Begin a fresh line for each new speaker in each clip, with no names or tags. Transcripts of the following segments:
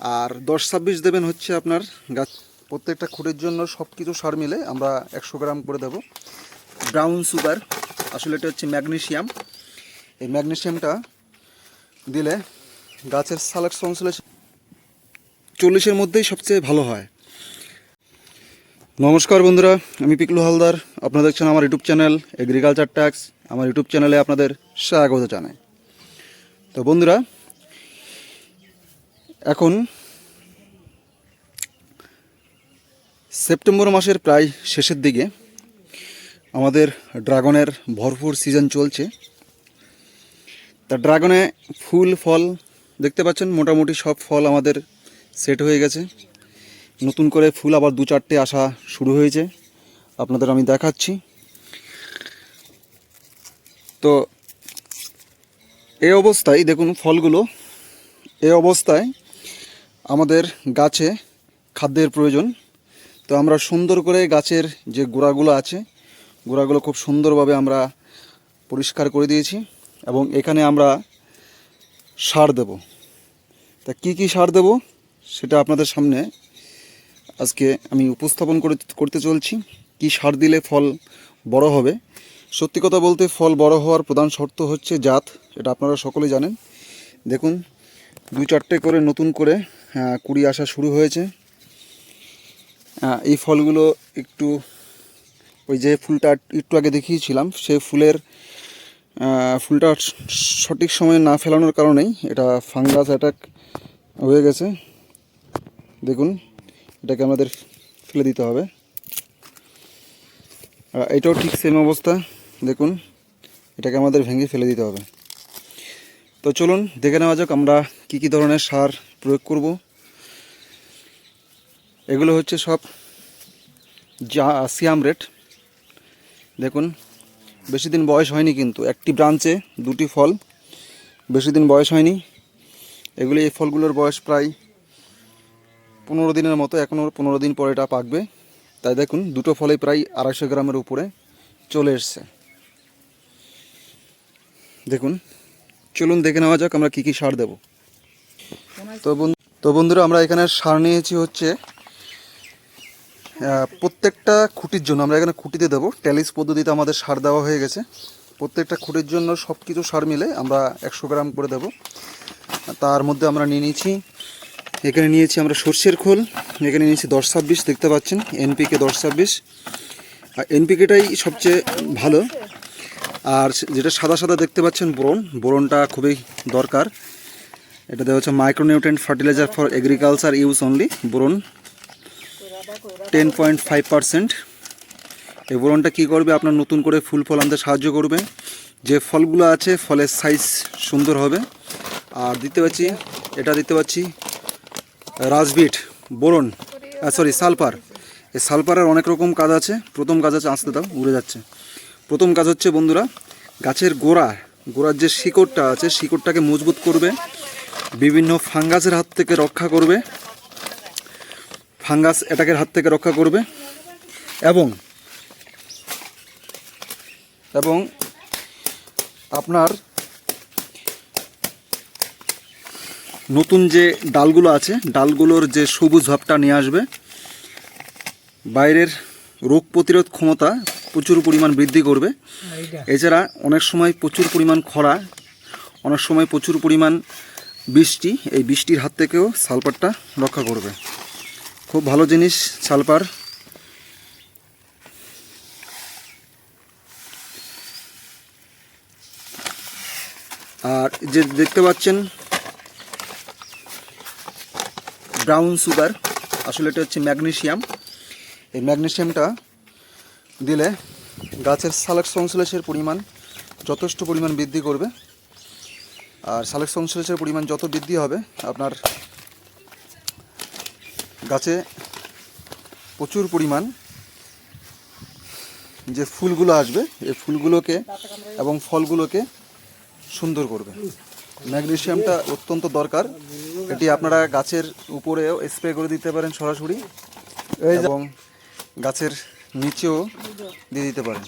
আর দশ ছাব্বিশ দেবেন হচ্ছে আপনার গাছ, প্রত্যেকটা খুঁটির জন্য সব কিছু সার মিলে আমরা একশো গ্রাম করে দেব। ব্রাউন সুগার, আসলে এটা হচ্ছে ম্যাগনেশিয়াম। এই ম্যাগনেশিয়ামটা দিলে গাছের সালেক সংশ্লেষ চল্লিশের মধ্যেই সবচেয়ে ভালো হয়। নমস্কার বন্ধুরা, আমি পিকলু হালদার। আপনারা দেখছেন আমার ইউটিউব চ্যানেল এগ্রিকালচার ট্যাক্স। আমার ইউটিউব চ্যানেলে আপনাদের স্বাগত জানাই। তো বন্ধুরা এখন সেপ্টেম্বর মাসের প্রায় শেষের দিকে আমাদের ড্রাগনের ভরপুর সিজন চলছে। তা ড্রাগনে ফুল, ফল দেখতে পাচ্ছেন, মোটামুটি সব ফল আমাদের সেট হয়ে গেছে। নতুন করে ফুল আবার দু চারটে আসা শুরু হয়েছে। আপনাদের আমি দেখাচ্ছি। তো এই অবস্থায় দেখুন ফলগুলো এই অবস্থায় আমাদের গাছে খাদ্যের প্রয়োজন। তো আমরা সুন্দর করে গাছের যে গোড়াগুলো আছে, গোড়াগুলো খুব সুন্দরভাবে আমরা পরিষ্কার করে দিয়েছি এবং এখানে আমরা সার দেব। তা কি কি সার দেব সেটা আপনাদের সামনে আজকে আমি উপস্থাপন করে করতে চলছি। কি সার দিলে ফল বড় হবে? সত্যি কথা বলতে ফল বড় হওয়ার প্রধান শর্ত হচ্ছে জাত, এটা আপনারা সকলেই জানেন। দেখুন দুই চারটে করে নতুন করে কুড়ি আসা শুরু হয়েছে। এই ফলগুলো একটু, ওই যে ফুলটা একটু আগে দেখিয়েছিলাম, সেই ফুলের ফুলটা সঠিক সময়ে না ফেলানোর কারণেই এটা ফাঙ্গাস অ্যাটাক হয়ে গেছে। দেখুন, এটাকে আমাদের ফেলে দিতে হবে। এটাও ঠিক সেম অবস্থা। দেখুন, এটাকে আমাদের ভেঙে ফেলে দিতে হবে। তো চলুন, দেখে নেওয়া যাক আমরা কী কী ধরনের সার প্রয়োগ করব। এগুলো হচ্ছে সব যা সিয়াম রেট। দেখুন, বেশি দিন বয়স হয়নি কিন্তু, একটি ব্রাঞ্চে দুটি ফল বেশি দিন বয়স হয়নি। এগুলি এই ফলগুলোর বয়স প্রায় পনেরো দিনের মতো, এখনও পনেরো দিন পরে এটা পাকবে। তাই দেখুন, দুটো ফলে প্রায় আড়াইশো গ্রামের উপরে চলে এসছে। দেখুন চলুন দেখে নেওয়া যাক আমরা কী কী সার দেব। তো তো বন্ধুরা, আমরা এখানে সার নিয়েছি হচ্ছে প্রত্যেকটা খুঁটির জন্য, আমরা এখানে খুঁটিতে দেবো। ট্যালিস পদ্ধতিতে আমাদের সার দেওয়া হয়ে গেছে। প্রত্যেকটা খুঁটির জন্য সব কিছু সার মিলে আমরা একশো গ্রাম করে দেব। তার মধ্যে আমরা নিয়ে নিয়েছি, এখানে নিয়েছি আমরা সর্ষের খোল, এখানে নিয়েছি দশ ছাব্বিশ, দেখতে পাচ্ছেন, এনপিকে দশ ছাব্বিশ। আর এনপিকেটাই সবচেয়ে ভালো। আর যেটা সাদা সাদা দেখতে পাচ্ছেন বোরন, বোরনটা খুবই দরকার। এটা দেওয়া হচ্ছে micronutrient fertiliser for agriculture use only boron. Ten point five এই বোরনটা কী করবে? আপনার নতুন করে ফুল ফল আনতে সাহায্য করবে। যে ফলগুলো আছে, ফলের সাইজ সুন্দর হবে। আর দিতে পাচ্ছি, এটা দিতে পাচ্ছি রাজবিট বোরন সরি সালফার এই সালফারের অনেক রকম কাজ আছে। প্রথম কাজ আছে, আসতে দাও, উড়ে যাচ্ছে। প্রথম কাজ হচ্ছে, বন্ধুরা, গাছের গোড়া, গোড়ার যে শিকড়টা আছে, শিকড়টাকে মজবুত করবে, বিভিন্ন ফাঙ্গাসের হাত থেকে রক্ষা করবে, ফাঙ্গাস অ্যাটাকের হাত থেকে রক্ষা করবে, এবং এবং আপনার নতুন যে ডালগুলো আছে, ডালগুলোর যে সবুজ ভাবটা নিয়ে আসবে, বাইরের রোগ প্রতিরোধ ক্ষমতা প্রচুর পরিমাণ বৃদ্ধি করবে। এছাড়া অনেক সময় প্রচুর পরিমাণ খরা অনেক সময় প্রচুর পরিমাণ বৃষ্টি এই বৃষ্টির হাত থেকেও সালপারটা রক্ষা করবে। খুব ভালো জিনিস সালপার। আর যে দেখতে পাচ্ছেন ব্রাউন সুগার আসলে এটা হচ্ছে ম্যাগনেশিয়াম। এই ম্যাগনেশিয়ামটা দিলে গাছের সালেক সংশ্লেষের পরিমাণ যথেষ্ট পরিমাণ বৃদ্ধি করবে। আর সালেক সংশ্লেষের পরিমাণ যত বৃদ্ধি হবে আপনার গাছে প্রচুর পরিমাণ যে ফুলগুলো আসবে এই ফুলগুলোকে এবং ফলগুলোকে সুন্দর করবে। ম্যাগনেশিয়ামটা অত্যন্ত দরকার। এটি আপনারা গাছের উপরেও স্প্রে করে দিতে পারেন সরাসরি। এবং গাছের নিচেও দিয়ে দিতে পারেন।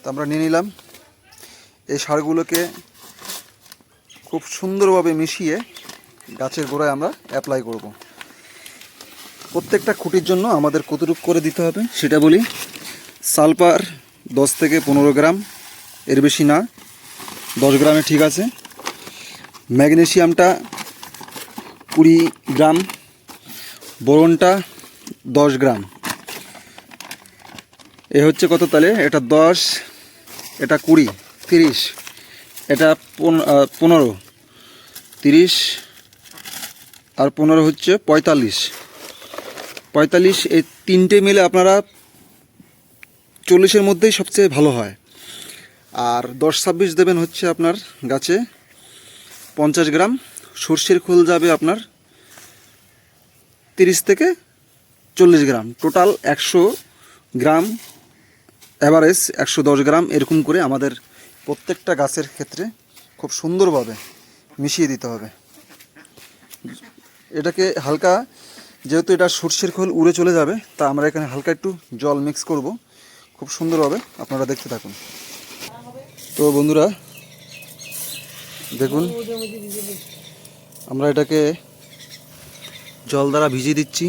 তো আমরা নিয়ে নিলাম। এই সারগুলোকে খুব সুন্দরভাবে মিশিয়ে গাছের গোড়ায় আমরা অ্যাপ্লাই করব। প্রত্যেকটা খুঁটির জন্য আমাদের কতটুকু করে দিতে হবে সেটা বলি সালফার দশ থেকে পনেরো গ্রাম, এর বেশি না, দশ গ্রামে ঠিক আছে। ম্যাগনেশিয়ামটা কুড়ি গ্রাম, বোরনটা দশ গ্রাম। এ হচ্ছে কত তাহলে এটা দশ, এটা কুড়ি, তিরিশ, এটা পন- পনেরো, তিরিশ, আর পনেরো হচ্ছে পঁয়তাল্লিশ। পঁয়তাল্লিশ, এই তিনটে মিলে আপনারা চল্লিশের মধ্যেই সবচেয়ে ভালো হয়। আর দশ ছাব্বিশ দেবেন হচ্ছে আপনার গাছে পঞ্চাশ গ্রাম। সর্ষের খোল যাবে আপনার তিরিশ থেকে চল্লিশ গ্রাম। টোটাল একশো গ্রাম অ্যাভারেজ একশো দশ গ্রাম এরকম করে আমাদের প্রত্যেকটা গাছের ক্ষেত্রে খুব সুন্দরভাবে মিশিয়ে দিতে হবে। এটাকে হালকা, যেহেতু এটা সর্ষের খোল উড়ে চলে যাবে, তা আমরা এখানে হালকা একটু জল মিক্স করব। খুব সুন্দরভাবে আপনারা দেখতে থাকুন। তো বন্ধুরা, দেখুন, আমরা এটাকে জল দ্বারা ভিজিয়ে দিচ্ছি।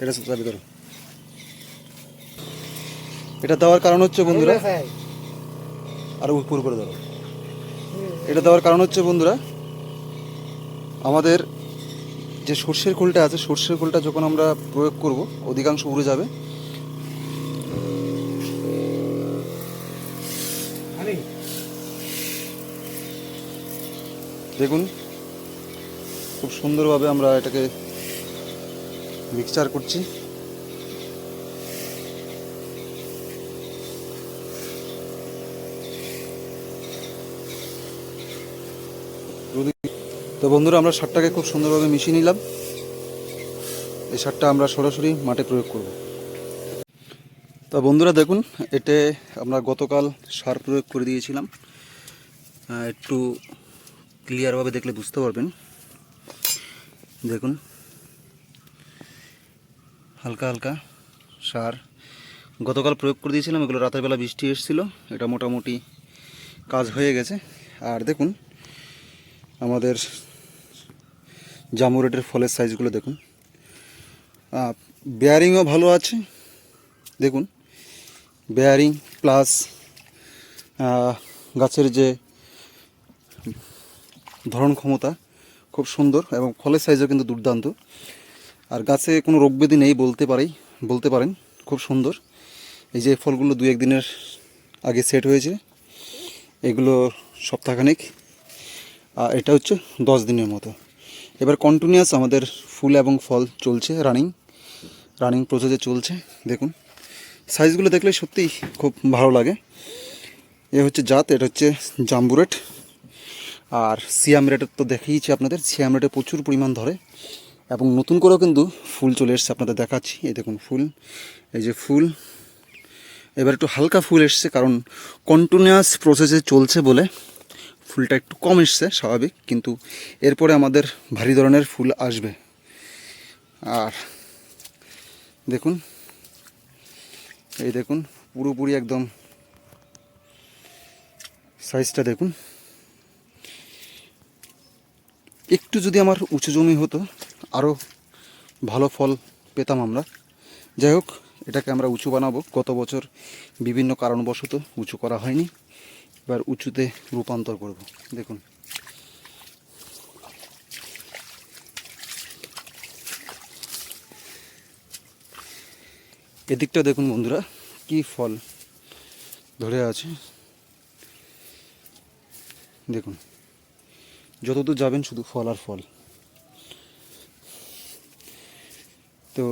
এটা চাবি ধরো এটা দেওয়ার কারণ হচ্ছে বন্ধুরা আরও উপর করে ধরো। এটা দেওয়ার কারণ হচ্ছে বন্ধুরা আমাদের যে সর্ষের খোলটা আছে সর্ষের খোলটা যখন আমরা প্রয়োগ করব অধিকাংশ উড়ে যাবে। দেখুন খুব সুন্দরভাবে আমরা এটাকে মিক্সচার করছি। তো বন্ধুরা, আমরা সারটাকে খুব সুন্দরভাবে মিশিয়ে নিলাম। এই সারটা আমরা সরাসরি মাঠে প্রয়োগ করব। তা বন্ধুরা, দেখুন, এতে আমরা গতকাল সার প্রয়োগ করে দিয়েছিলাম। একটু ক্লিয়ারভাবে দেখলে বুঝতে পারবেন। দেখুন হালকা হালকা সার। গতকাল প্রয়োগ করে দিয়েছিলাম, এগুলো রাতের বেলা বৃষ্টি এসেছিল, এটা মোটামুটি কাজ হয়ে গেছে। আর দেখুন, আমাদের জামুরেটের ফলের সাইজগুলো দেখুন। বেয়ারিংও ভালো আছে। দেখুন বেয়ারিং প্লাস গাছের যে ধরন ক্ষমতা খুব সুন্দর এবং ফলের সাইজও কিন্তু দুর্দান্ত। আর গাছে কোনো রোগ ব্যাধি নেই বলতে পারি বলতে পারেন, খুব সুন্দর। এই যে ফলগুলো দু একদিনের আগে সেট হয়েছে, এগুলো সপ্তাহখানেক, আর এটা হচ্ছে দশ দিনের মতো। এবার কন্টিনিউয়াস আমাদের ফুল এবং ফল চলছে রানিং রানিং প্রসেসে চলছে, দেখুন। সাইজগুলো দেখলে সত্যিই খুব ভালো লাগে। এ হচ্ছে জাত, এটা হচ্ছে জাম্বুরেট। আর সিয়াম রেটের তো দেখিয়েছি আপনাদের, সিয়াম রেটে প্রচুর পরিমাণ ধরে। এবং নতুন করেও কিন্তু ফুল চলে এসছে আপনাদের দেখাচ্ছি। এই দেখুন ফুল, এই যে ফুল। এবার একটু হালকা ফুল এসছে, কারণ কন্টিনিউয়াস প্রসেসে চলছে বলে ফুলটা একটু কম এসছে, স্বাভাবিক। কিন্তু এরপরে আমাদের ভারী ধরনের ফুল আসবে। আর দেখুন, এই দেখুন, পুরোপুরি একদম সাইজটা দেখুন। একটু যদি আমার উঁচু জমি হতো আরও ভালো ফল পেতাম আমরা। যাই হোক, এটাকে আমরা উঁচু বানাবো। গত বছর বিভিন্ন কারণবশত উঁচু করা হয়নি। এবার উঁচুতে রূপান্তর করব। দেখুন। এদিকটা দেখুন বন্ধুরা, কি ফল ধরে আছে। দেখুন, যতদূর যাবেন শুধু ফল আর ফল। তো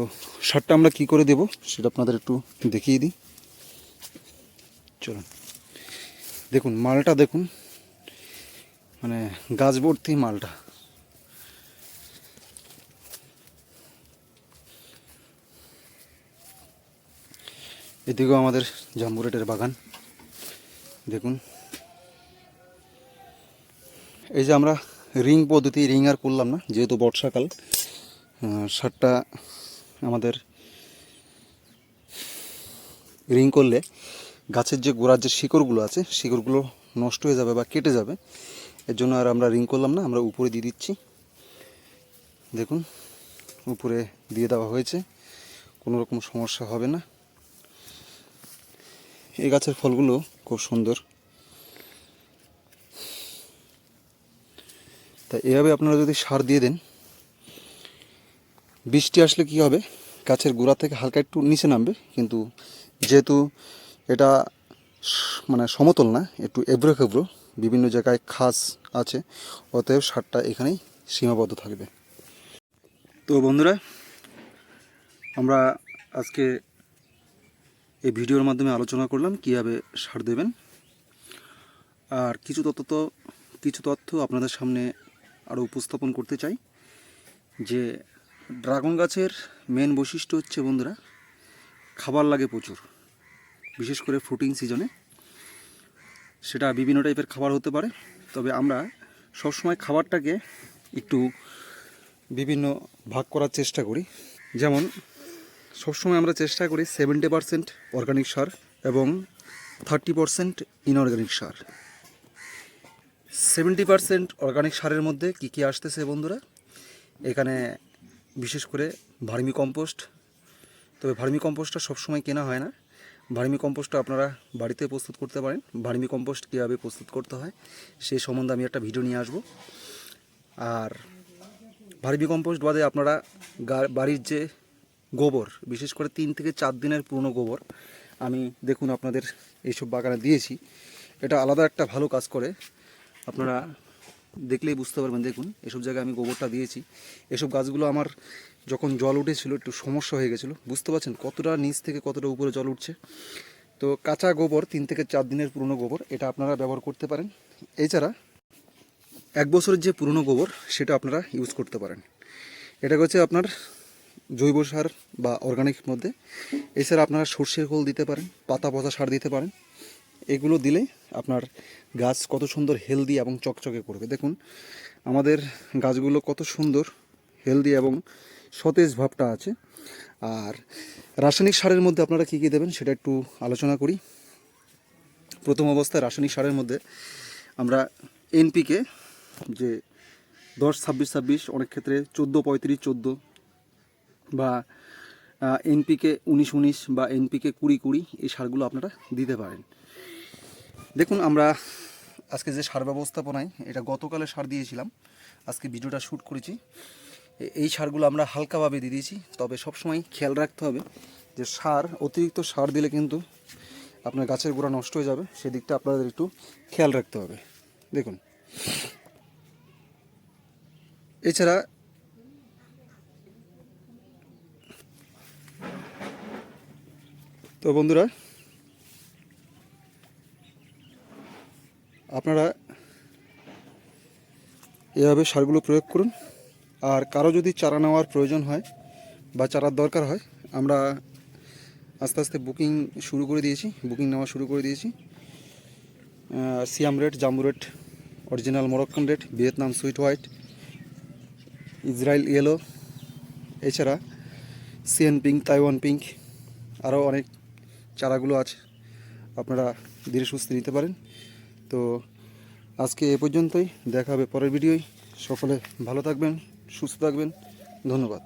সারটা আমরা কি করে দেব সেটা আপনাদের একটু দেখিয়ে দিই। চলুন। দেখুন, মালটা দেখুন। মানে গাছ ভর্তি মালটা। এদিকেও আমাদের জাম্বুরেটের বাগান। দেখুন। এই যে আমরা রিং পদ্ধতি, রিং আর করলাম না, যেহেতু বর্ষাকাল সারটা আমাদের রিং করলে গাছের যে গোড়ার যে শিকড়গুলো আছে, শিকড়গুলো নষ্ট হয়ে যাবে বা কেটে যাবে, এর জন্য আর আমরা রিং করলাম না, আমরা উপরে দিয়ে দিচ্ছি। দেখুন, উপরে দিয়ে দেওয়া হয়েছে, কোনো রকম সমস্যা হবে না। এই গাছের ফলগুলো খুব সুন্দর। তা এভাবে আপনারা যদি সার দিয়ে দেন বৃষ্টি আসলে কি হবে? গাছের গোড়া থেকে হালকা একটু নিচে নামবে, কিন্তু যেহেতু এটা মানে সমতল না, একটু এবড়ো খেবড়ো, বিভিন্ন জায়গায় খাস আছে, অতএব সারটা এখানেই সীমাবদ্ধ থাকবে। তো বন্ধুরা, আমরা আজকে এই ভিডিওর মাধ্যমে আলোচনা করলাম কীভাবে সার দেবেন। আর কিছু তথ্য তো কিছু তথ্য আপনাদের সামনে আরও উপস্থাপন করতে চাই, যে ড্রাগন গাছের মেন বৈশিষ্ট্য হচ্ছে, বন্ধুরা, খাবার লাগে প্রচুর। বিশেষ করে ফ্রুটিং সিজনে। সেটা বিভিন্ন টাইপের খাবার হতে পারে, তবে আমরা সবসময় খাবারটাকে একটু বিভিন্ন ভাগ করার চেষ্টা করি। যেমন, সবসময় আমরা চেষ্টা করি সেভেন্টি পারসেন্ট অর্গানিক সার এবং থার্টি পারসেন্ট ইনঅর্গানিক সার। সেভেন্টি পারসেন্ট অর্গানিক সারের মধ্যে কী কী আসতেছে, বন্ধুরা? এখানে বিশেষ করে ভার্মি কম্পোস্ট। তবে ভার্মি কম্পোস্টটা সবসময় কেনা হয় না। ভার্মি কম্পোস্টটা আপনারা বাড়িতে প্রস্তুত করতে পারেন। ভার্মি কম্পোস্ট কীভাবে প্রস্তুত করতে হয় সেই সম্বন্ধে আমি একটা ভিডিও নিয়ে আসব। আর ভার্মি কম্পোস্ট বাদে আপনারা বাড়ির যে গোবর, বিশেষ করে তিন থেকে চার দিনের পুরনো গোবর, আমি দেখুন আপনাদের এইসব বাগানে দিয়েছি। এটা আলাদা একটা ভালো কাজ করে। আপনারা দেখলেই বুঝতে পারবেন, দেখুন, এসব জায়গায় আমি গোবরটা দিয়েছি। এসব গাছগুলো আমার যখন জল উঠেছিল, একটু সমস্যা হয়ে গেছিল। বুঝতে পারছেন কতটা নিচ থেকে কতটা উপরে জল উঠছে? তো কাঁচা গোবর, তিন থেকে চার দিনের পুরনো গোবর, এটা আপনারা ব্যবহার করতে পারেন। এছাড়া এক বছরের যে পুরনো গোবর, সেটা আপনারা ইউজ করতে পারেন। এটা হচ্ছে আপনার জৈব সার বা অর্গানিক মধ্যে। এছাড়া আপনারা সর্ষের খোল দিতে পারেন, পাতা পচা সার দিতে পারেন। এগুলো দিলে আপনার গাছ কত সুন্দর হেলদি এবং চকচকে করবে। দেখুন, আমাদের গাছগুলো কত সুন্দর হেলদি এবং সতেজ ভাবটা আছে। আর রাসায়নিক সারের মধ্যে আপনারা কী কী দেবেন সেটা একটু আলোচনা করি। প্রথম অবস্থায় রাসায়নিক সারের মধ্যে আমরা এনপিকে যে দশ, ছাব্বিশ ছাব্বিশ, অনেক ক্ষেত্রে চোদ্দ, পঁয়ত্রিশ, চোদ্দ বা এনপিকে উনিশ উনিশ বা এনপিকে কুড়ি কুড়ি এই সারগুলো আপনারা দিতে পারেন। দেখুন, আমরা আজকে যে সার ব্যবস্থাপনায় এটা গতকালে সার দিয়েছিলাম, আজকে ভিডিওটা শ্যুট করেছি। এই সারগুলো আমরা হালকাভাবে দিয়ে দিয়েছি, তবে সবসময় খেয়াল রাখতে হবে যে সার, অতিরিক্ত সার দিলে কিন্তু আপনার গাছের গোড়া নষ্ট হয়ে যাবে, সেদিকটা আপনাদের একটু খেয়াল রাখতে হবে। দেখুন। এছাড়া তো বন্ধুরা আপনারা এভাবে সারগুলো প্রয়োগ করুন। আর কারও যদি চারা নেওয়ার প্রয়োজন হয় বা চারার দরকার হয়, আমরা আস্তে আস্তে বুকিং শুরু করে দিয়েছি, বুকিং নেওয়া শুরু করে দিয়েছি। Siam red jumbo red original Moroccan red Vietnam sweet white, Israel yellow, এছাড়া সিএন পিঙ্ক, তাইওয়ান পিঙ্ক, আরও অনেক চারাগুলো আছে। আপনারা ধীরে সুস্থে নিতে পারেন। তো আজকে এ পর্যন্তই। দেখা হবে পরের ভিডিওয়। সকলে ভালো থাকবেন সুস্থ থাকবেন। ধন্যবাদ।